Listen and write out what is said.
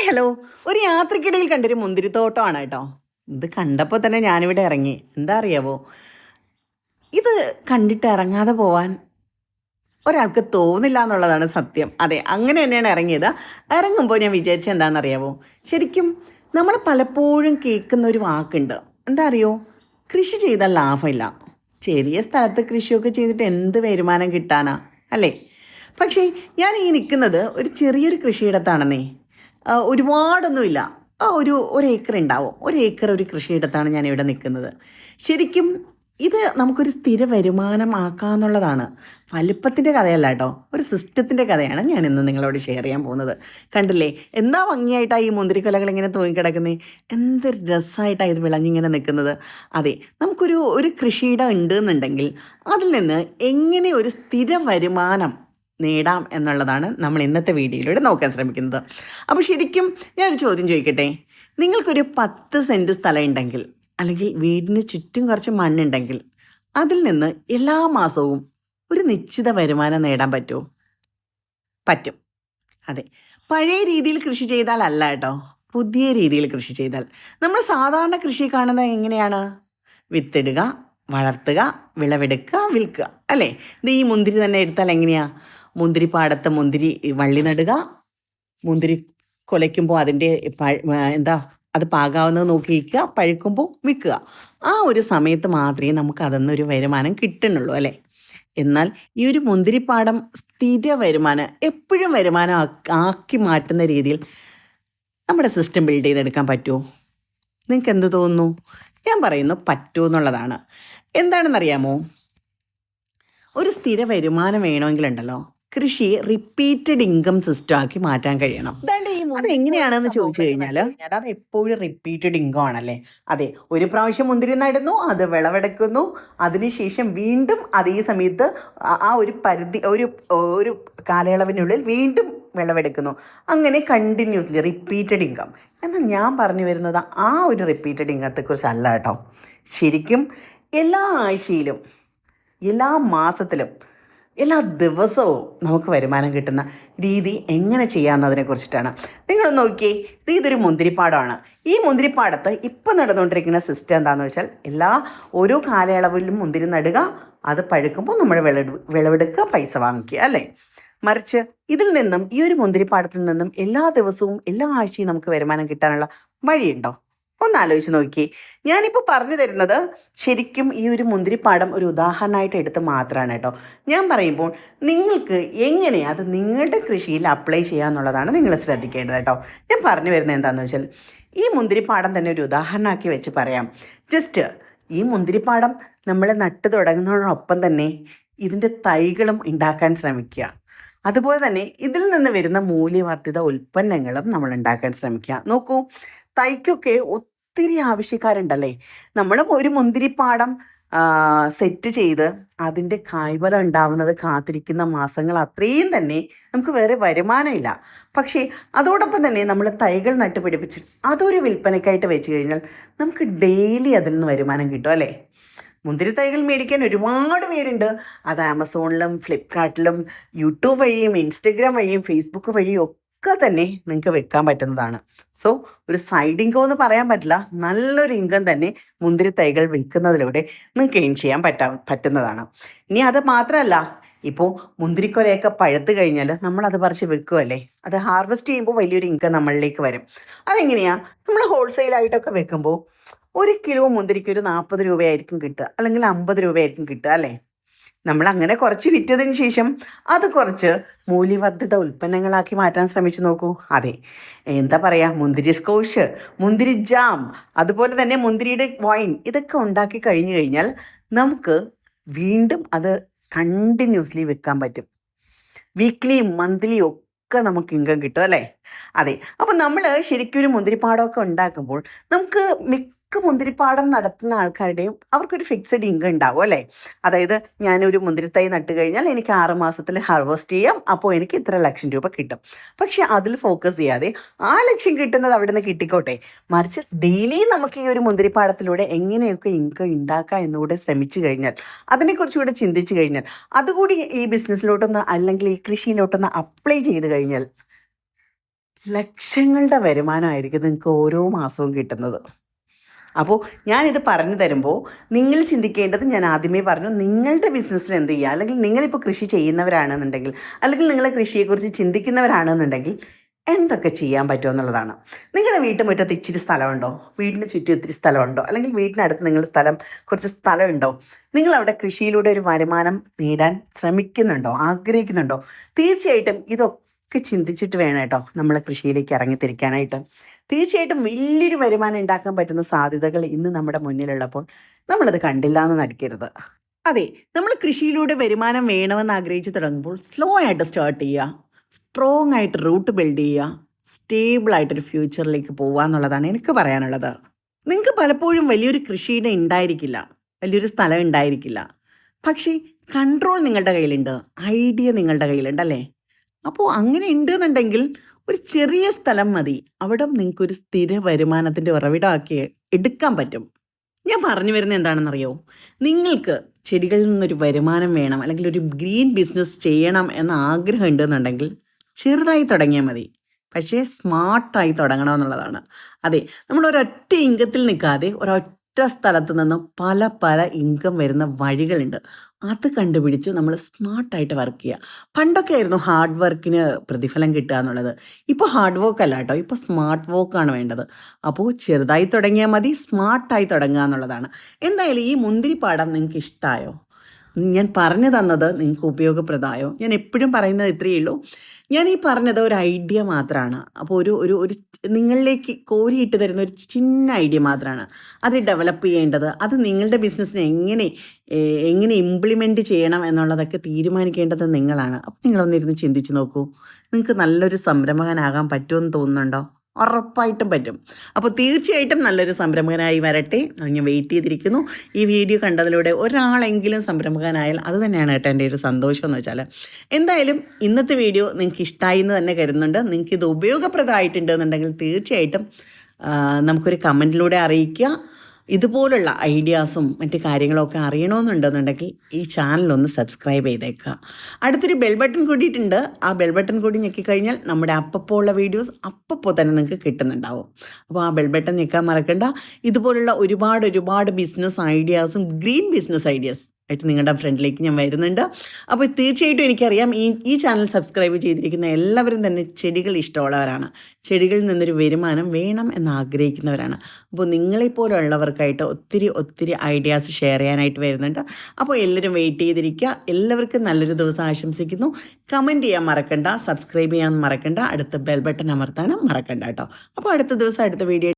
Hi hello ഒരു യാത്രക്കിടയിൽ കണ്ടൊരു മുന്തിരിത്തോട്ടമാണ് കേട്ടോ. ഇത് കണ്ടപ്പോൾ തന്നെ ഞാനിവിടെ ഇറങ്ങി. എന്താ അറിയാവോ? ഇത് കണ്ടിട്ട് ഇറങ്ങാതെ പോവാൻ ഒരാൾക്ക് തോന്നില്ല എന്നുള്ളതാണ് സത്യം. അതെ അങ്ങനെ തന്നെയാണ് ഇറങ്ങിയത്. ഇറങ്ങുമ്പോൾ ഞാൻ വിചാരിച്ച എന്താണെന്നറിയാവോ? ശരിക്കും നമ്മൾ പലപ്പോഴും കേൾക്കുന്ന ഒരു വാക്കുണ്ട്. എന്താ അറിയോ? കൃഷി ചെയ്താൽ ലാഭമില്ല. ചെറിയ സ്ഥലത്ത് കൃഷിയൊക്കെ ചെയ്തിട്ട് എന്ത് വരുമാനം കിട്ടാനാ? അല്ലേ? പക്ഷേ ഞാൻ ഈ നിൽക്കുന്നത് ഒരു ചെറിയൊരു കൃഷിയിടത്താണെന്നേ. ഒരുപാടൊന്നുമില്ല. ഒരു ഒരു ഏക്കർ ഉണ്ടാവും. ഒരു ഏക്കർ ഒരു കൃഷിയിടത്താണ് ഞാൻ ഇവിടെ നിൽക്കുന്നത്. ശരിക്കും ഇത് നമുക്കൊരു സ്ഥിര വരുമാനമാക്കാന്നുള്ളതാണ്. വലിപ്പത്തിന്റെ കഥയല്ല കേട്ടോ. ഒരു സിസ്റ്റത്തിന്റെ കഥയാണ് ഞാൻ ഇന്ന് നിങ്ങളോട് ഷെയർ ചെയ്യാൻ പോകുന്നത്. കണ്ടില്ലേ? എന്താ ഭംഗിയായിട്ടാണ് ഈ മുന്തിരിക്കൊലകൾ ഇങ്ങനെ തൂങ്ങിക്കിടക്കുന്നത് എന്ത് രസമായിട്ടാണ് ഇത് വിളഞ്ഞിങ്ങനെ നിൽക്കുന്നത്? അതെ നമുക്കൊരു ഒരു കൃഷിയിടം ഉണ്ട് എന്നുണ്ടെങ്കിൽ അതിൽ നിന്ന് എങ്ങനെ ഒരു സ്ഥിര വരുമാനം നേടാം എന്നുള്ളതാണ് നമ്മൾ ഇന്നത്തെ വീഡിയോയിലൂടെ നോക്കാൻ ശ്രമിക്കുന്നത്. അപ്പോൾ ശരിക്കും ഞാനൊരു ചോദ്യം ചോദിക്കട്ടെ? നിങ്ങൾക്കൊരു പത്ത് സെന്റ് സ്ഥലം ഉണ്ടെങ്കിൽ അല്ലെങ്കിൽ വീടിന് ചുറ്റും കുറച്ച് മണ്ണുണ്ടെങ്കിൽ അതിൽ നിന്ന് എല്ലാ മാസവും ഒരു നിശ്ചിത വരുമാനം നേടാൻ പറ്റുമോ? പറ്റും. അതെ. പഴയ രീതിയിൽ കൃഷി ചെയ്താൽ അല്ല കേട്ടോ. പുതിയ രീതിയിൽ കൃഷി ചെയ്താൽ. നമ്മൾ സാധാരണ കൃഷി കാണുന്നത് എങ്ങനെയാണ്? വിത്തിടുക വളർത്തുക വിളവെടുക്കുക വിൽക്കുക. അല്ലേ? ഇത് ഈ മുന്തിരി തന്നെ എടുത്താൽ എങ്ങനെയാ? മുന്തിരി പാടത്ത് മുന്തിരി വള്ളി നടുക. മുന്തിരി കൊലയ്ക്കുമ്പോൾ അതിന്റെ എന്താ അത് പാകാവുന്നത് നോക്കി വയ്ക്കുക പഴുക്കുമ്പോൾ വിൽക്കുക. ആ ഒരു സമയത്ത് മാത്രമേ നമുക്ക് ഒരു വരുമാനം കിട്ടുന്നുള്ളൂ അല്ലേ? എന്നാൽ ഈ ഒരു മുന്തിരിപ്പാടം സ്ഥിര വരുമാനം എപ്പോഴും വരുമാനം ആക്കി മാറ്റുന്ന രീതിയിൽ നമ്മുടെ സിസ്റ്റം ബിൽഡ് ചെയ്തെടുക്കാൻ പറ്റുമോ നിങ്ങൾക്ക് എന്ത് തോന്നുന്നു? ഞാൻ പറയുന്നു പറ്റൂ എന്നുള്ളതാണ്. എന്താണെന്നറിയാമോ? ഒരു സ്ഥിര വരുമാനം വേണമെങ്കിലുണ്ടല്ലോ. കൃഷി റിപ്പീറ്റഡ് ഇൻകം സിസ്റ്റം ആക്കി മാറ്റാൻ കഴിയണം. അത് എങ്ങനെയാണെന്ന് ചോദിച്ചു കഴിഞ്ഞാൽ അത് എപ്പോഴും റിപ്പീറ്റഡ് ഇൻകം ആണല്ലേ? അതെ ഒരു പ്രാവശ്യം മുന്തിരി നടുന്നു അത് വിളവെടുക്കുന്നു അതിനുശേഷം വീണ്ടും അതേ സമയത്ത് ആ- ആ ഒരു പരിധി ഒരു ഒരു കാലയളവിനുള്ളിൽ വീണ്ടും വിളവെടുക്കുന്നു. അങ്ങനെ കണ്ടിന്യൂസ്ലി റിപ്പീറ്റഡ് ഇൻകം എന്നാൽ ഞാൻ പറഞ്ഞു വരുന്നത് ആ ഒരു റിപ്പീറ്റഡ് ഇൻകത്തെക്കുറിച്ചല്ല കേട്ടോ. ശരിക്കും എല്ലാ ആഴ്ചയിലും എല്ലാ മാസത്തിലും എല്ലാ ദിവസവും നമുക്ക് വരുമാനം കിട്ടുന്ന രീതി എങ്ങനെ ചെയ്യാമെന്നതിനെ കുറിച്ചിട്ടാണ്. നിങ്ങൾ നോക്കിയേ ഇത് ഇതൊരു മുന്തിരിപ്പാടമാണ് ഈ മുന്തിരിപ്പാടത്ത് ഇപ്പം നടന്നുകൊണ്ടിരിക്കുന്ന സിസ്റ്റം എന്താണെന്ന് വെച്ചാൽ എല്ലാ ഓരോ കാലയളവിലും മുന്തിരി നടുക അത് പഴുക്കുമ്പോൾ നമ്മൾ വിളവെടു വിളവെടുക്കുക പൈസ വാങ്ങിക്കുക അല്ലേ? മറിച്ച് ഇതിൽ നിന്നും ഈ ഒരു മുന്തിരിപ്പാടത്തിൽ നിന്നും എല്ലാ ദിവസവും എല്ലാ ആഴ്ചയും നമുക്ക് വരുമാനം കിട്ടാനുള്ള വഴിയുണ്ടോ? ഒന്ന് ആലോചിച്ച് നോക്കി. ഞാനിപ്പോൾ പറഞ്ഞു തരുന്നത് ശരിക്കും ഈ ഒരു മുന്തിരിപ്പാടം ഒരു ഉദാഹരണമായിട്ട് എടുത്ത് മാത്രമാണ് കേട്ടോ. ഞാൻ പറയുമ്പോൾ നിങ്ങൾക്ക് എങ്ങനെ അത് നിങ്ങളുടെ കൃഷിയിൽ അപ്ലൈ ചെയ്യാന്നുള്ളതാണ് നിങ്ങൾ ശ്രദ്ധിക്കേണ്ടത് കേട്ടോ. ഞാൻ പറഞ്ഞു വരുന്നത് എന്താണെന്ന് വെച്ചാൽ ഈ മുന്തിരിപ്പാടം തന്നെ ഒരു ഉദാഹരണമാക്കി വെച്ച് പറയാം. ജസ്റ്റ് ഈ മുന്തിരിപ്പാടം നമ്മൾ നട്ട് തുടങ്ങുന്നതോടൊപ്പം തന്നെ ഇതിന്റെ തൈകളും ഉണ്ടാക്കാൻ ശ്രമിക്കുക. അതുപോലെ തന്നെ ഇതിൽ നിന്ന് വരുന്ന മൂല്യവർദ്ധിത ഉൽപ്പന്നങ്ങളും നമ്മൾ ഉണ്ടാക്കാൻ ശ്രമിക്കുക. നോക്കൂ തൈക്കൊക്കെ ഒത്തിരി ആവശ്യക്കാരുണ്ടല്ലേ? നമ്മൾ ഒരു മുന്തിരിപ്പാടം സെറ്റ് ചെയ്ത് അതിന്റെ കായ്ഫലം ഉണ്ടാവുന്നത് കാത്തിരിക്കുന്ന മാസങ്ങൾ അത്രയും തന്നെ നമുക്ക് വേറെ വരുമാനമില്ല. പക്ഷേ അതോടൊപ്പം തന്നെ നമ്മൾ തൈകൾ നട്ടുപിടിപ്പിച്ച് അതൊരു വിൽപ്പനയ്ക്കായിട്ട് വെച്ച് കഴിഞ്ഞാൽ നമുക്ക് ഡെയിലി അതിൽ നിന്ന് വരുമാനം കിട്ടും അല്ലേ? മുന്തിരി തൈകൾ മേടിക്കാൻ ഒരുപാട് പേരുണ്ട്. അത് ആമസോണിലും ഫ്ലിപ്കാർട്ടിലും യൂട്യൂബ് വഴിയും ഇൻസ്റ്റഗ്രാം വഴിയും ഫേസ്ബുക്ക് വഴിയും ഒക്കെ തന്നെ നിങ്ങൾക്ക് വെക്കാൻ പറ്റുന്നതാണ്. സോ ഒരു സൈഡ് ഇൻകം എന്ന് പറയാൻ പറ്റില്ല. നല്ലൊരു ഇൻകം തന്നെ മുന്തിരി തൈകൾ വിൽക്കുന്നതിലൂടെ നിങ്ങൾക്ക് എയിം ചെയ്യാൻ പറ്റാ പറ്റുന്നതാണ്. ഇനി അത് മാത്രമല്ല ഇപ്പോൾ മുന്തിരിക്കൊലയൊക്കെ പഴുത്ത് കഴിഞ്ഞാൽ നമ്മൾ അത് പറിച്ച് വെക്കുമല്ലേ അത് ഹാർവെസ്റ്റ് ചെയ്യുമ്പോൾ വലിയൊരു ഇൻകം നമ്മളിലേക്ക് വരും. അതെങ്ങനെയാണ് നമ്മൾ ഹോൾസെയിലായിട്ടൊക്കെ വെക്കുമ്പോൾ ഒരു കിലോ മുന്തിരിക്ക് ഒരു നാൽപ്പത് രൂപയായിരിക്കും കിട്ടുക. അല്ലെങ്കിൽ അമ്പത് രൂപയായിരിക്കും കിട്ടുക അല്ലേ? നമ്മൾ അങ്ങനെ കുറച്ച് വിറ്റതിന് ശേഷം അത് കുറച്ച് മൂല്യവർദ്ധിത ഉൽപ്പന്നങ്ങളാക്കി മാറ്റാൻ ശ്രമിച്ചു നോക്കൂ. അതെ എന്താ പറയുക മുന്തിരി സ്കോഷ് മുന്തിരി ജാം അതുപോലെ തന്നെ മുന്തിരിയുടെ വൈൻ ഇതൊക്കെ ഉണ്ടാക്കി കഴിഞ്ഞു കഴിഞ്ഞാൽ നമുക്ക് വീണ്ടും അത് കണ്ടിന്യൂസ്ലി വെക്കാൻ പറ്റും. വീക്ക്ലി മന്ത്ലി ഒക്കെ നമുക്ക് ഇൻകം കിട്ടും അല്ലേ? അതെ അപ്പം നമ്മൾ ശരിക്കും ഒരു മുന്തിരിപ്പാടമൊക്കെ ഉണ്ടാക്കുമ്പോൾ നമുക്ക് മിക്ക മുന്തിരിപ്പാടം നടത്തുന്ന ആൾക്കാരുടെയും അവർക്കൊരു ഫിക്സഡ് ഇൻകം ഉണ്ടാവും അല്ലേ? അതായത് ഞാനൊരു മുന്തിരിത്തൈ നട്ട് കഴിഞ്ഞാൽ എനിക്ക് ആറ് മാസത്തിൽ ഹാർവെസ്റ്റ് ചെയ്യാം അപ്പോൾ എനിക്ക് ഇത്ര ലക്ഷം രൂപ കിട്ടും. പക്ഷെ അതിൽ ഫോക്കസ് ചെയ്യാതെ ആ ലക്ഷ്യം കിട്ടുന്നത് അവിടെ നിന്ന് കിട്ടിക്കോട്ടെ? മറിച്ച് ഡെയിലി നമുക്ക് ഈ ഒരു മുന്തിരിപ്പാടത്തിലൂടെ എങ്ങനെയൊക്കെ ഇൻകം ഉണ്ടാക്കാം എന്നുകൂടെ ശ്രമിച്ചു കഴിഞ്ഞാൽ അതിനെക്കുറിച്ചുകൂടെ ചിന്തിച്ചു കഴിഞ്ഞാൽ അതുകൂടി ഈ ബിസിനസ്സിലോട്ടൊന്ന് അല്ലെങ്കിൽ ഈ കൃഷിയിലോട്ടൊന്ന് അപ്ലൈ ചെയ്ത് കഴിഞ്ഞാൽ ലക്ഷങ്ങളുടെ വരുമാനമായിരിക്കും നിങ്ങൾക്ക് ഓരോ മാസവും കിട്ടുന്നത്. അപ്പോൾ ഞാനിത് പറഞ്ഞു തരുമ്പോൾ നിങ്ങൾ ചിന്തിക്കേണ്ടത് ഞാൻ ആദ്യമേ പറഞ്ഞു നിങ്ങളുടെ ബിസിനസ്സിൽ എന്ത് ചെയ്യുക അല്ലെങ്കിൽ നിങ്ങളിപ്പോൾ കൃഷി ചെയ്യുന്നവരാണെന്നുണ്ടെങ്കിൽ അല്ലെങ്കിൽ നിങ്ങളെ കൃഷിയെക്കുറിച്ച് ചിന്തിക്കുന്നവരാണെന്നുണ്ടെങ്കിൽ എന്തൊക്കെ ചെയ്യാൻ പറ്റുമോ എന്നുള്ളതാണ്. നിങ്ങളുടെ വീട്ടുമുറ്റത്ത് ഇച്ചിരി സ്ഥലമുണ്ടോ? വീടിന് ചുറ്റും ഇത്തിരി സ്ഥലമുണ്ടോ? അല്ലെങ്കിൽ വീടിനടുത്ത് നിങ്ങളുടെ സ്ഥലം കുറച്ച് സ്ഥലമുണ്ടോ? നിങ്ങൾ അവിടെ കൃഷിയിലൂടെ ഒരു വരുമാനം നേടാൻ ശ്രമിക്കുന്നുണ്ടോ? ആഗ്രഹിക്കുന്നുണ്ടോ? തീർച്ചയായിട്ടും ഇതൊക്കെ ചിന്തിച്ചിട്ട് വേണം കേട്ടോ നമ്മൾ കൃഷിയിലേക്ക് ഇറങ്ങിത്തിരിക്കാനായിട്ട് തീർച്ചയായിട്ടും വലിയൊരു വരുമാനം ഉണ്ടാക്കാൻ പറ്റുന്ന സാധ്യതകൾ ഇന്ന് നമ്മുടെ മുന്നിലുള്ളപ്പോൾ നമ്മളത് കണ്ടില്ല എന്ന് നടിക്കരുത്. അതെ നമ്മൾ കൃഷിയിലൂടെ വരുമാനം വേണമെന്ന് ആഗ്രഹിച്ച് തുടങ്ങുമ്പോൾ സ്ലോ ആയിട്ട് സ്റ്റാർട്ട് ചെയ്യുക സ്ട്രോങ് ആയിട്ട് റൂട്ട് ബിൽഡ് ചെയ്യുക സ്റ്റേബിൾ ആയിട്ടൊരു ഫ്യൂച്ചറിലേക്ക് പോകുക എന്നുള്ളതാണ് എനിക്ക് പറയാനുള്ളത്. നിങ്ങൾക്ക് പലപ്പോഴും വലിയൊരു കൃഷിയിടം ഉണ്ടായിരിക്കില്ല വലിയൊരു സ്ഥലം ഉണ്ടായിരിക്കില്ല. പക്ഷേ കൺട്രോൾ നിങ്ങളുടെ കയ്യിലുണ്ട് ഐഡിയ നിങ്ങളുടെ കയ്യിലുണ്ട് അല്ലേ? അപ്പോൾ അങ്ങനെ ഉണ്ടെന്നുണ്ടെങ്കിൽ ഒരു ചെറിയ സ്ഥലം മതി. അവിടെ നിങ്ങൾക്കൊരു സ്ഥിര വരുമാനത്തിന്റെ ഉറവിടമാക്കി എടുക്കാൻ പറ്റും. ഞാൻ പറഞ്ഞു വരുന്നത് എന്താണെന്നറിയോ? നിങ്ങൾക്ക് ചെടികളിൽ നിന്നൊരു വരുമാനം വേണം അല്ലെങ്കിൽ ഒരു ഗ്രീൻ ബിസിനസ് ചെയ്യണം എന്ന ആഗ്രഹം ഉണ്ടെന്നുണ്ടെങ്കിൽ ചെറുതായി തുടങ്ങിയാൽ മതി. പക്ഷേ സ്മാർട്ടായി തുടങ്ങണമെന്നുള്ളതാണ് അതെ നമ്മൾ ഒരൊറ്റ ഇൻകത്തിൽ നിൽക്കാതെ ഒരൊറ്റ സ്ഥലത്ത് നിന്നും പല പല ഇൻകം വരുന്ന വഴികളുണ്ട്. അത് കണ്ടുപിടിച്ച് നമ്മൾ സ്മാർട്ടായിട്ട് വർക്ക് ചെയ്യുക പണ്ടൊക്കെ ആയിരുന്നു ഹാർഡ് വർക്കിന് പ്രതിഫലം കിട്ടുക എന്നുള്ളത്. ഇപ്പോൾ ഹാർഡ് വർക്ക് അല്ല കേട്ടോ ഇപ്പോൾ സ്മാർട്ട് വർക്കാണ് വേണ്ടത്. അപ്പോൾ ചെറുതായി തുടങ്ങിയാൽ മതി സ്മാർട്ടായി തുടങ്ങുക എന്നുള്ളതാണ്. എന്തായാലും ഈ മുന്തിരിപ്പാടം നിങ്ങൾക്ക് ഇഷ്ടമായോ ഞാൻ പറഞ്ഞു തന്നത് നിങ്ങൾക്ക് ഉപയോഗപ്രദമായോ? ഞാൻ എപ്പോഴും പറയുന്നത് ഇത്രയേ ഉള്ളൂ. ഞാൻ ഈ പറഞ്ഞത് ഒരു ഐഡിയ മാത്രമാണ്. അപ്പോൾ ഒരു ഒരു ഒരു നിങ്ങളിലേക്ക് കോരിയിട്ട് തരുന്ന ഒരു ചിന്ന ഐഡിയ മാത്രമാണ്. അത് ഡെവലപ്പ് ചെയ്യേണ്ടത് അത് നിങ്ങളുടെ ബിസിനസ്സിനെ എങ്ങനെ എങ്ങനെ ഇംപ്ലിമെന്റ് ചെയ്യണം എന്നുള്ളതൊക്കെ തീരുമാനിക്കേണ്ടത് നിങ്ങളാണ്. അപ്പോൾ നിങ്ങളൊന്നിരുന്ന് ചിന്തിച്ച് നോക്കൂ. നിങ്ങൾക്ക് നല്ലൊരു സംരംഭകനാകാൻ പറ്റുമെന്ന് തോന്നുന്നുണ്ടോ? ഉറപ്പായിട്ടും പറ്റും. അപ്പോൾ തീർച്ചയായിട്ടും നല്ലൊരു സംരംഭകനായി വരട്ടെ. ഞാൻ വെയിറ്റ് ചെയ്തിരിക്കുന്നു. ഈ വീഡിയോ കണ്ടതിലൂടെ ഒരാളെങ്കിലും സംരംഭകനായാൽ അത് തന്നെയാണ് കേട്ടോ എന്റെ ഒരു സന്തോഷം എന്ന് വെച്ചാൽ എന്തായാലും ഇന്നത്തെ വീഡിയോ നിങ്ങൾക്ക് ഇഷ്ടമായി എന്ന് തന്നെ കരുതുന്നുണ്ട്. നിങ്ങൾക്ക് ഇത് ഉപയോഗപ്രദമായിട്ടുണ്ട് എന്നുണ്ടെങ്കിൽ തീർച്ചയായിട്ടും നമുക്കൊരു കമന്റിലൂടെ അറിയിക്കുക. ഇതുപോലുള്ള ഐഡിയാസും മറ്റ് കാര്യങ്ങളൊക്കെ അറിയണമെന്നുണ്ടെന്നുണ്ടെങ്കിൽ ഈ ചാനലൊന്ന് സബ്സ്ക്രൈബ് ചെയ്തേക്കുക. അടുത്തൊരു ബെൽ ബട്ടൺ കൂടിയിട്ടുണ്ട്. ആ ബെൽ ബട്ടൺ കൂടി ഞെക്കിക്കഴിഞ്ഞാൽ നമ്മുടെ അപ്പപ്പോൾ ഉള്ള വീഡിയോസ് അപ്പപ്പോൾ തന്നെ നിങ്ങൾക്ക് കിട്ടുന്നുണ്ടാവും. അപ്പോൾ ആ ബെൽ ബട്ടൺ ഞെക്കാൻ മറക്കണ്ട. ഇതുപോലുള്ള ഒരുപാട് ഒരുപാട് ബിസിനസ് ഐഡിയാസും ഗ്രീൻ ബിസിനസ് ഐഡിയാസ് ആയിട്ട് നിങ്ങളുടെ ഫ്രണ്ടിലേക്ക് ഞാൻ വരുന്നുണ്ട്. അപ്പോൾ തീർച്ചയായിട്ടും എനിക്കറിയാം ഈ ഈ ചാനൽ സബ്സ്ക്രൈബ് ചെയ്തിരിക്കുന്ന എല്ലാവരും തന്നെ ചെടികൾ ഇഷ്ടമുള്ളവരാണ്. ചെടികളിൽ നിന്നൊരു വരുമാനം വേണം എന്ന് ആഗ്രഹിക്കുന്നവരാണ്. അപ്പോൾ നിങ്ങളെപ്പോലുള്ളവർക്കായിട്ട് ഒത്തിരി ഒത്തിരി ഐഡിയാസ് ഷെയർ ചെയ്യാനായിട്ട് വരുന്നുണ്ട്. അപ്പോൾ എല്ലാവരും വെയിറ്റ് ചെയ്തിരിക്കുക. എല്ലാവർക്കും നല്ലൊരു ദിവസം ആശംസിക്കുന്നു. കമന്റ് ചെയ്യാൻ മറക്കണ്ട. സബ്സ്ക്രൈബ് ചെയ്യാൻ മറക്കണ്ട. അടുത്ത ബെൽ ബട്ടൺ അമർത്താനും മറക്കണ്ട കേട്ടോ. അപ്പോൾ അടുത്ത ദിവസം അടുത്ത വീഡിയോ